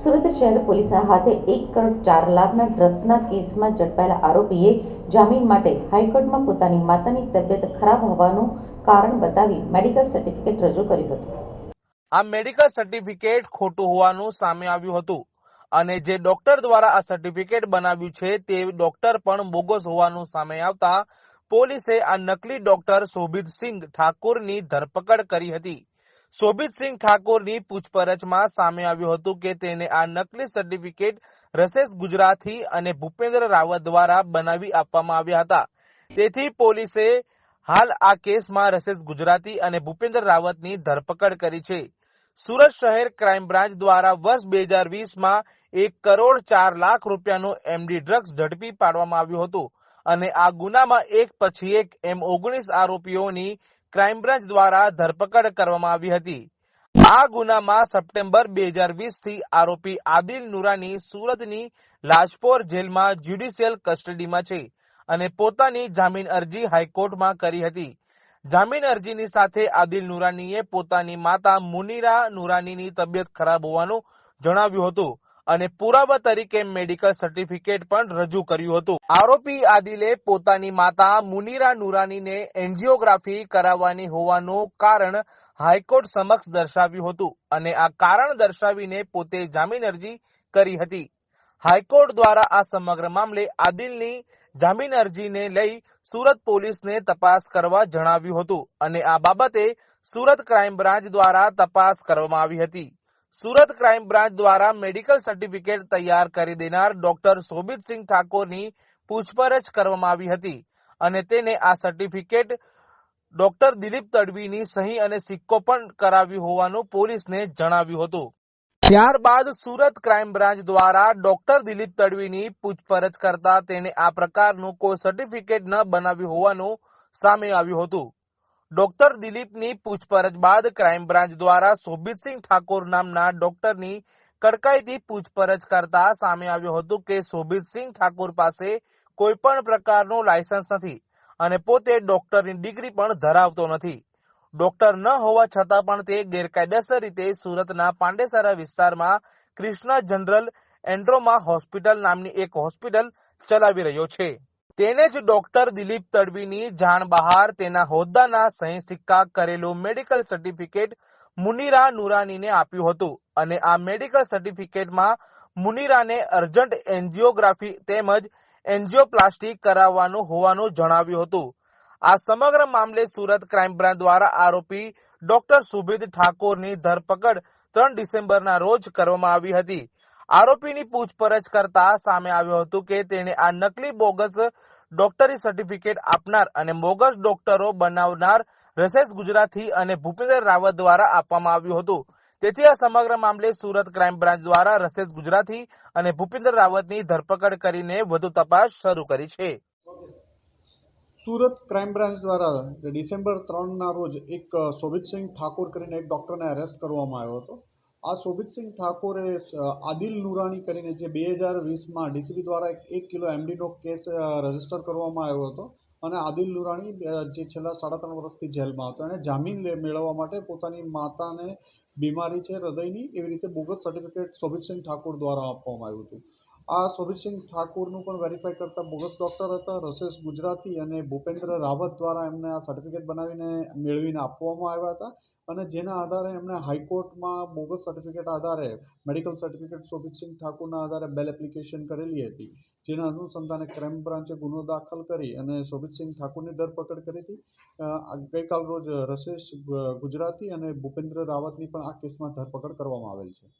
સુરત શહેર પોલીસના હાથે એક કરોડ ચાર લાખના ડ્રગ્સના કેસમાં ઝડપાયેલા આરોપીએ જામીન માટે હાઈકોર્ટમાં પોતાની માતાની તબિયત ખરાબ હોવાનું કારણ બતાવી મેડિકલ સર્ટિફિકેટ રજૂ કર્યું હતું. આ મેડિકલ સર્ટિફિકેટ ખોટું હોવાનું સામે આવ્યું હતું અને જે ડોક્ટર દ્વારા આ સર્ટિફિકેટ બનાવ્યું છે તે ડોક્ટર પણ બોગસ હોવાનું સામે આવતા પોલીસે આ નકલી ડોક્ટર શોભિત સિંઘ ઠાકોરની ધરપકડ કરી હતી. શોભિતસિંહ ઠાકોરની પૂછપરછમાં સામે આવ્યું હતું કે તેને આ નકલી સર્ટિફિકેટ રસેસ ગુજરાતી અને ભૂપેન્દ્ર રાવત દ્વારા બનાવી આપવામાં આવ્યા હતા. તેથી પોલીસે હાલ આ કેસમાં રસેસ ગુજરાતી અને ભૂપેન્દ્ર રાવતની ધરપકડ કરી છે. સુરત શહેર ક્રાઇમ બ્રાન્ચ દ્વારા વર્ષ બે હજાર વીસમાં એક કરોડ ચાર લાખ રૂપિયાનું એમડી ડ્રગ્સ ઝડપી પાડવામાં આવ્યું હતું અને આ ગુનામાં એક પછી એક એમ ઓગણીસ આરોપીઓની ક્રાઇમ બ્રાન્ચ દ્વારા ધરપકડ કરવામાં આવી હતી. આ ગુનામાં સપ્ટેમ્બર બે હજાર વીસથી આરોપી આદિલ નુરાની સુરતની લાજપોર જેલમાં જ્યુડિશિયલ કસ્ટડીમાં છે અને પોતાની જામીન અરજી હાઈકોર્ટમાં કરી હતી. જામીન અરજીની સાથે આદિલ નુરાનીએ પોતાની માતા મુનીરા નુરાનીની તબિયત ખરાબ હોવાનું જણાવ્યું હતું. અને પુરાવા તરીકે મેડિકલ સર્ટિફિકેટ પણ રજૂ કર્યું હતું. આરોપી આદિલે પોતાની માતા મુનીરા નુરાનીને એન્જિયોગ્રાફી કરાવવાની હોવાનું કારણ હાઈકોર્ટ સમક્ષ દર્શાવ્યું હતું અને આ કારણ દર્શાવીને પોતે જામીન અરજી કરી હતી. હાઈકોર્ટ દ્વારા આ સમગ્ર મામલે આદિલની જામીન અરજીને લઈ સુરત પોલીસને તપાસ કરવા જણાવ્યું હતું અને આ બાબતે સુરત ક્રાઇમ બ્રાન્ચ દ્વારા તપાસ કરવામાં આવી હતી. સુરત ક્રાઇમ બ્રાન્ચ દ્વારા મેડિકલ સર્ટિફિકેટ તૈયાર કરી દેનાર ડોક્ટર શોભિતસિંહ ઠાકોરની પૂછપરછ કરવામાં આવી હતી અને તેને આ સર્ટિફિકેટ ડોક્ટર દિલીપ તડવીની સહી અને સિક્કો પણ કરાવ્યું હોવાનું પોલીસને જણાવ્યું હતું. ત્યારબાદ સુરત ક્રાઇમ બ્રાન્ચ દ્વારા ડોક્ટર દિલીપ તડવીની પૂછપરછ કરતા તેને આ પ્રકારનું કોઈ સર્ટિફિકેટ ન બનાવ્યું હોવાનું સામે આવ્યું હતું. ડોક્ટર દિલીપની પૂછપરછ બાદ ક્રાઇમ બ્રાન્ચ દ્વારા શોભિતસિંહ ઠાકોર નામના ડોક્ટરની કડકાઈથી પૂછપરછ કરતા સામે આવ્યું હતું કે શોભિતસિંહ ઠાકોર પાસે કોઈ પણ પ્રકારનું લાયસન્સ નથી અને પોતે ડોક્ટરની ડિગ્રી પણ ધરાવતો નથી. ડોક્ટર ન હોવા છતાં પણ તે ગેરકાયદેસર રીતે સુરતના પાંડેસરા વિસ્તારમાં કૃષ્ણ જનરલ એન્ડ્રોમા હોસ્પિટલ નામની એક હોસ્પિટલ ચલાવી રહ્યો છે. તેને જ ડોક્ટર દિલીપ તડવીની જાણ બહાર તેના હોદ્દાના સહી સિક્કા કરેલું મેડિકલ સર્ટિફિકેટ મુનિરા નુરાનીને આપ્યું હતું અને આ મેડિકલ સર્ટિફિકેટમાં મુનિરાને અર્જન્ટ એન્જિયોગ્રાફી તેમજ એન્જિયોપ્લાસ્ટી કરાવવાનું હોવાનું જણાવ્યું હતું. આ સમગ્ર મામલે સુરત ક્રાઇમ બ્રાન્ચ દ્વારા આરોપી ડોક્ટર સુભિત ઠાકોરની ધરપકડ ત્રણ ડિસેમ્બરના રોજ કરવામાં આવી હતી. આરોપીની પૂછપરછ કરતા સામે આવ્યું હતું કે તેણે આ નકલી બોગસ ડોક્ટરી સર્ટિફિકેટ આપનાર અને બોગસ ડોક્ટરો બનાવનાર રસેસ ગુજરાતી અને ભૂપેન્દ્ર રાવત દ્વારા આપવામાં આવ્યું હતું. તેથી આ સમગ્ર મામલે સુરત ક્રાઇમ બ્રાન્ચ દ્વારા રસેસ ગુજરાતી અને ભૂપેન્દ્ર રાવતની ધરપકડ કરીને વધુ તપાસ શરૂ કરી છે. સુરત ક્રાઇમ બ્રાન્ચ દ્વારા ડિસેમ્બર ત્રણના રોજ એક અ, શોભિતસિંહ ઠાકોર કરીને એક ડૉક્ટરને અરેસ્ટ કરવામાં આવ્યો હતો. આ શોભિતસિંહ ઠાકોરે આદિલ નુરાની કરીને જે બે હજાર વીસમાં ડીસીબી દ્વારા એક કિલો એમડીનો કેસ રજિસ્ટર કરવામાં આવ્યો હતો અને આદિલ નુરાણી જે છેલ્લા સાડા ત્રણ વર્ષથી જેલમાં હતો, એણે જામીન લે, મેળવવા માટે પોતાની માતાને બીમારી છે, હૃદયની, એવી રીતે બોગસ સર્ટિફિકેટ શોભિતસિંહ ઠાકોર દ્વારા આપવામાં આવ્યું હતું. આ શોભિતસિંહ ઠાકુરનું પણ વેરીફાઈ કરતા બોગસ ડૉક્ટર હતા, રસેશ ગુજરાતી અને ભૂપેન્દ્ર રાવત દ્વારા એમને આ સર્ટિફિકેટ બનાવીને મેળવીને આપવામાં આવ્યા હતા અને જેના આધારે એમણે હાઈકોર્ટમાં બોગસ સર્ટિફિકેટ આધારે મેડિકલ સર્ટિફિકેટ શોભિતસિંહ ઠાકુરના આધારે બેલ એપ્લિકેશન કરેલી હતી, જેના અનુસંધાને ક્રાઇમ બ્રાન્ચે ગુનો દાખલ કરી અને શોભિતસિંહ ઠાકુરની ધરપકડ કરી હતી. ગઈકાલ રોજ રસેશ ગુજરાતી અને ભૂપેન્દ્ર રાવતની પણ આ કેસમાં ધરપકડ કરવામાં આવેલ છે.